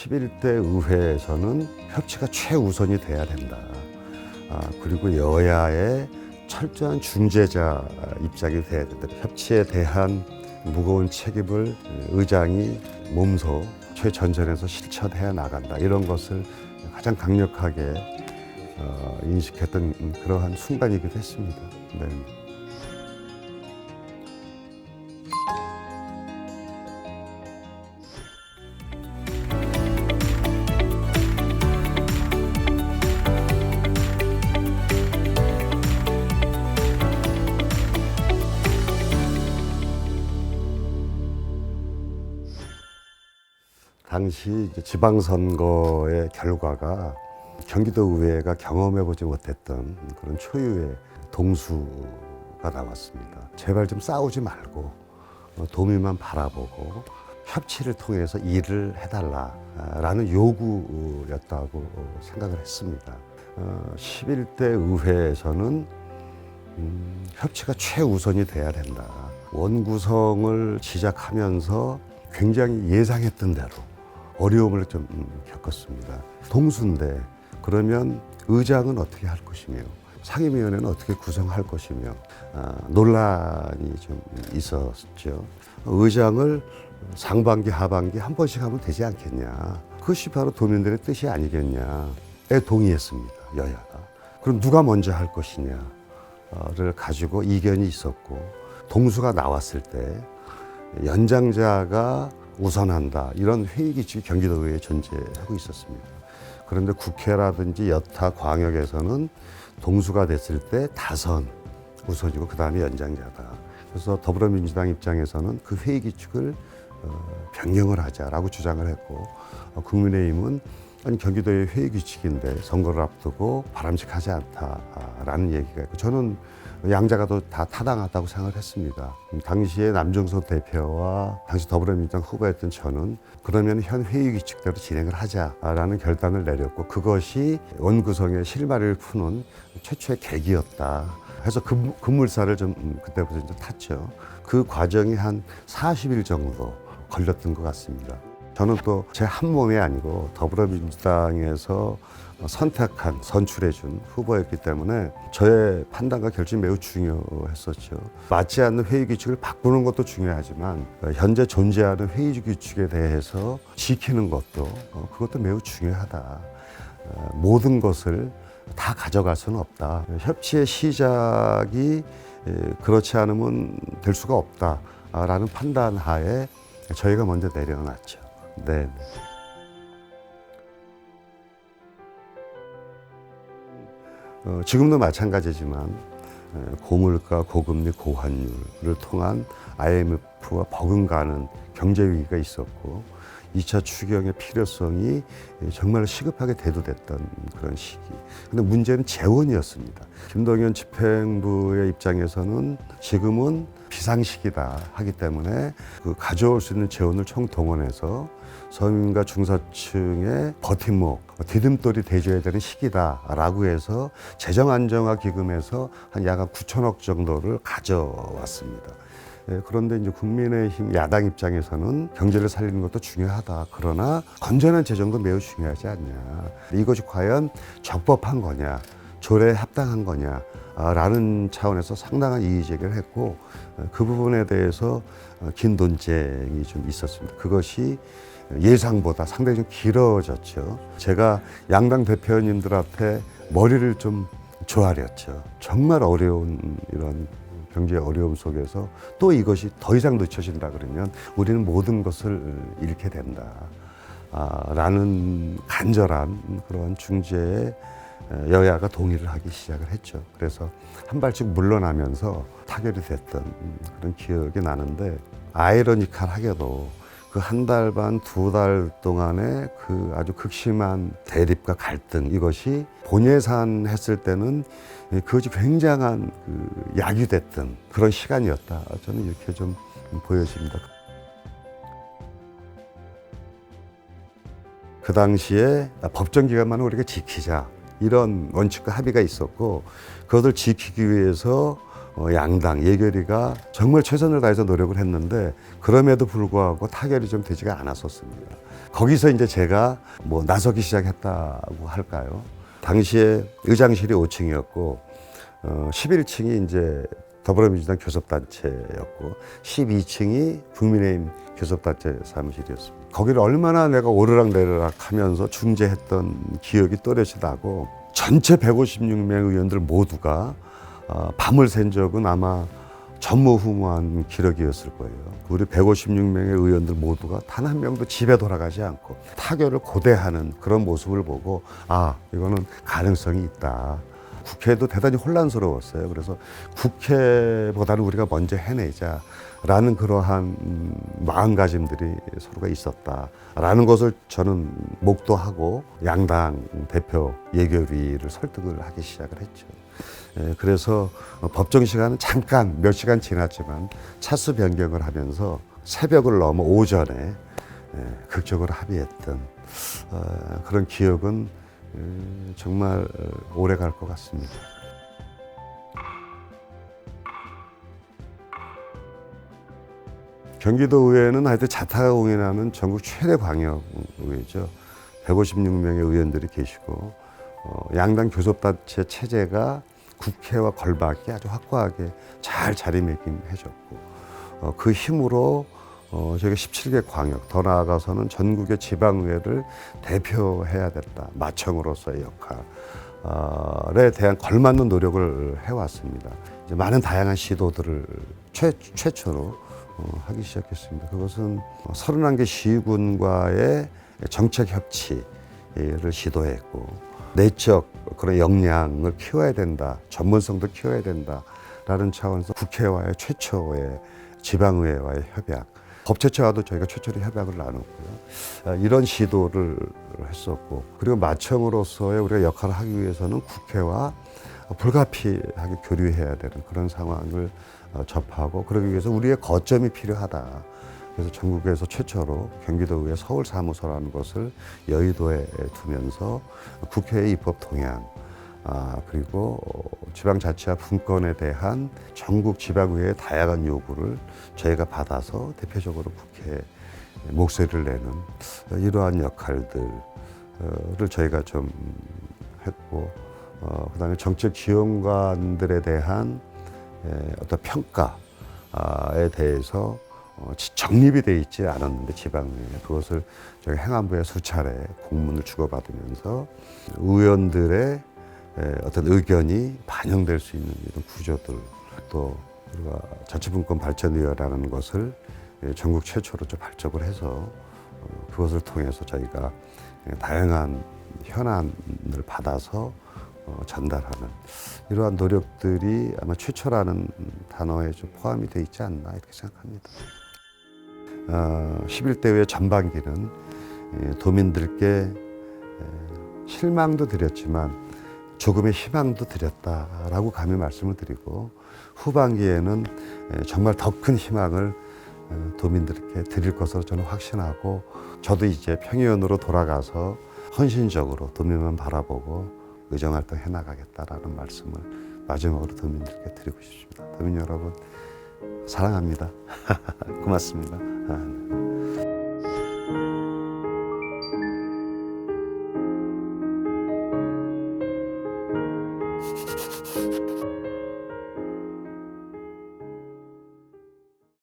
11대 의회에서는 협치가 최우선이 돼야 된다. 아, 그리고 여야의 철저한 중재자 입장이 돼야 된다. 협치에 대한 무거운 책임을 의장이 몸소 최전선에서 실천해야 나간다. 이런 것을 가장 강력하게 어, 인식했던 그러한 순간이기도 했습니다. 네. 당시 지방선거의 결과가 경기도 의회가 경험해보지 못했던 그런 초유의 동수가 나왔습니다. 제발 좀 싸우지 말고 어, 도민만 바라보고 협치를 통해서 일을 해달라라는 요구였다고 생각을 했습니다. 어, 11대 의회에서는 음, 협치가 최우선이 돼야 된다. 원구성을 시작하면서 굉장히 예상했던 대로 어려움을 좀 음, 겪었습니다. 동수인데 그러면 의장은 어떻게 할 것이며 상임위원회는 어떻게 구성할 것이며 아, 논란이 좀 있었죠. 의장을 상반기 하반기 한 번씩 하면 되지 않겠냐. 그것이 바로 도민들의 뜻이 아니겠냐에 동의했습니다. 여야가. 그럼 누가 먼저 할 것이냐를 가지고 이견이 있었고 동수가 나왔을 때 연장자가 우선한다 이런 회의 규칙이 경기도의회에 존재하고 있었습니다. 그런데 국회라든지 여타 광역에서는 동수가 됐을 때 다선 우선이고 그 다음에 연장자다. 그래서 더불어민주당 입장에서는 그 회의 규칙을 어, 변경을 하자라고 주장을 했고 어, 국민의힘은 아니 경기도의 회의 규칙인데 선거를 앞두고 바람직하지 않다라는 얘기가 있고 저는 양자가 다 타당하다고 생각을 했습니다. 음, 당시에 남정석 대표와 당시 더불어민주당 후보였던 저는 그러면 현 회의 규칙대로 진행을 하자라는 결단을 내렸고 그것이 원구성의 실마리를 푸는 최초의 계기였다. 해서 금, 금물살을 좀 음, 그때부터 이제 탔죠. 그 과정이 한 40일 정도 걸렸던 것 같습니다. 저는 또 제 한 몸이 아니고 더불어민주당에서 선택한 선출해준 후보였기 때문에 저의 판단과 결정이 매우 중요했었죠. 맞지 않는 회의 규칙을 바꾸는 것도 중요하지만 현재 존재하는 회의 규칙에 대해서 지키는 것도 어, 그것도 매우 중요하다. 어, 모든 것을 다 가져갈 수는 없다. 협치의 시작이 에, 그렇지 않으면 될 수가 없다라는 판단 하에 저희가 먼저 내려놨죠. 네. 어, 지금도 마찬가지지만 에, 고물가, 고금리, 고환율을 통한 IMF와 버금가는 경제 위기가 있었고 2차 추경의 필요성이 정말 시급하게 대두됐던 그런 시기. 근데 문제는 재원이었습니다. 김동연 집행부의 입장에서는 지금은 비상시기다 하기 때문에 그 가져올 수 있는 재원을 총동원해서 서민과 중서층의 버팀목, 디딤돌이 돼줘야 되는 시기다라고 해서 재정안정화기금에서 한약 9천억 정도를 가져왔습니다. 예, 그런데 이제 국민의힘 야당 입장에서는 경제를 살리는 것도 중요하다. 그러나 건전한 재정도 매우 중요하지 않냐. 이것이 과연 적법한 거냐, 조례에 합당한 거냐. 아, 라는 차원에서 상당한 이의 제기를 했고 어, 그 부분에 대해서 어, 긴 논쟁이 좀 있었습니다. 그것이 예상보다 상당히 좀 길어졌죠. 제가 양당 대표님들 앞에 머리를 좀 조아렸죠. 정말 어려운 이런 경제 어려움 속에서 또 이것이 더 이상 늦춰진다 그러면 우리는 모든 것을 잃게 된다. 아, 라는 간절한 그런 중재에 여야가 동의를 하기 시작을 했죠. 그래서 한 발씩 물러나면서 타결이 됐던 그런 기억이 나는데 아이러니컬하게도 그 한 달 반, 두 달 동안의 그 아주 극심한 대립과 갈등 이것이 본예산 했을 때는 그것이 굉장한 그 약유됐던 그런 시간이었다. 저는 이렇게 좀 보여집니다. 그 당시에 법정 기간만은 우리가 지키자 이런 원칙과 합의가 있었고 그것을 지키기 위해서 어, 양당 예결위가 정말 최선을 다해서 노력을 했는데 그럼에도 불구하고 타결이 좀 되지가 않았었습니다. 거기서 이제 제가 뭐 나서기 시작했다고 할까요? 당시에 의장실이 5층이었고 어, 11층이 이제 더불어민주당 교섭단체였고 12층이 국민의힘 교섭단체 사무실이었습니다. 거기를 얼마나 내가 오르락내리락 하면서 중재했던 기억이 또렷이 나고 전체 156명 의원들 모두가 어, 밤을 샌 적은 아마 전무후무한 기록이었을 거예요. 우리 156명의 의원들 모두가 단 한 명도 집에 돌아가지 않고 타결을 고대하는 그런 모습을 보고 아 이거는 가능성이 있다. 국회도 대단히 혼란스러웠어요. 그래서 국회보다는 우리가 먼저 해내자라는 그러한 음, 마음가짐들이 서로가 있었다라는 것을 저는 목도하고 양당 대표 예결위를 설득을 하기 시작을 했죠. 예, 그래서 법정 시간은 잠깐 몇 시간 지났지만 차수 변경을 하면서 새벽을 넘어 오전에 예, 극적으로 합의했던 어, 그런 기억은 예, 정말 오래 갈 것 같습니다. 경기도 의회는 하여튼 자타가 공인하는 전국 최대 광역 의회죠. 156명의 의원들이 계시고 어, 양당 교섭단체 체제가 국회와 걸맞게 아주 확고하게 잘 자리매김해줬고 어, 그 힘으로 어, 저희가 17개 광역 더 나아가서는 전국의 지방의회를 대표해야 됐다 마청으로서의 역할에 대한 걸맞는 노력을 해왔습니다. 이제 많은 다양한 시도들을 최, 최초로 어, 하기 시작했습니다. 그것은 31개 시군과의 정책 협치를 시도했고 내적 그런 역량을 키워야 된다, 전문성도 키워야 된다라는 차원에서 국회와의 최초의 지방의회와의 협약, 법제처와도 저희가 최초로 협약을 나눴고요. 아, 이런 시도를 했었고 그리고 마청으로서의 우리가 역할을 하기 위해서는 국회와 불가피하게 교류해야 되는 그런 상황을 어, 접하고 그러기 위해서 우리의 거점이 필요하다. 그래서 전국에서 최초로 경기도의회 서울 사무소라는 것을 여의도에 두면서 국회의 입법 동향 아, 그리고 지방자치와 분권에 대한 전국 지방의회의 다양한 요구를 저희가 받아서 대표적으로 국회에 목소리를 내는 이러한 역할들을 저희가 좀 했고 어, 그다음에 정책 지원관들에 대한 에, 어떤 평가에 대해서 어, 지- 정립이 돼 있지 않았는데 지방의회. 그것을 저희 행안부에 수차례 공문을 주고받으면서 의원들의 에, 어떤 의견이 반영될 수 있는 이런 구조들 또 우리가 자치분권 발전위원회라는 것을 예, 전국 최초로 좀 발족을 해서 어, 그것을 통해서 저희가 예, 다양한 현안을 받아서 어, 전달하는 이러한 노력들이 아마 최초라는 단어에 좀 포함이 돼 있지 않나 이렇게 생각합니다. 어, 11대 의회 전반기는 예, 도민들께 에, 실망도 드렸지만 조금의 희망도 드렸다라고 감히 말씀을 드리고 후반기에는 에, 정말 더 큰 희망을 에, 도민들께 드릴 것으로 저는 확신하고 저도 이제 평의원으로 돌아가서 헌신적으로 도민만 바라보고 의정활동 해나가겠다라는 말씀을 마지막으로 도민들께 드리고 싶습니다. 도민 여러분 사랑합니다. 고맙습니다. 아, 네.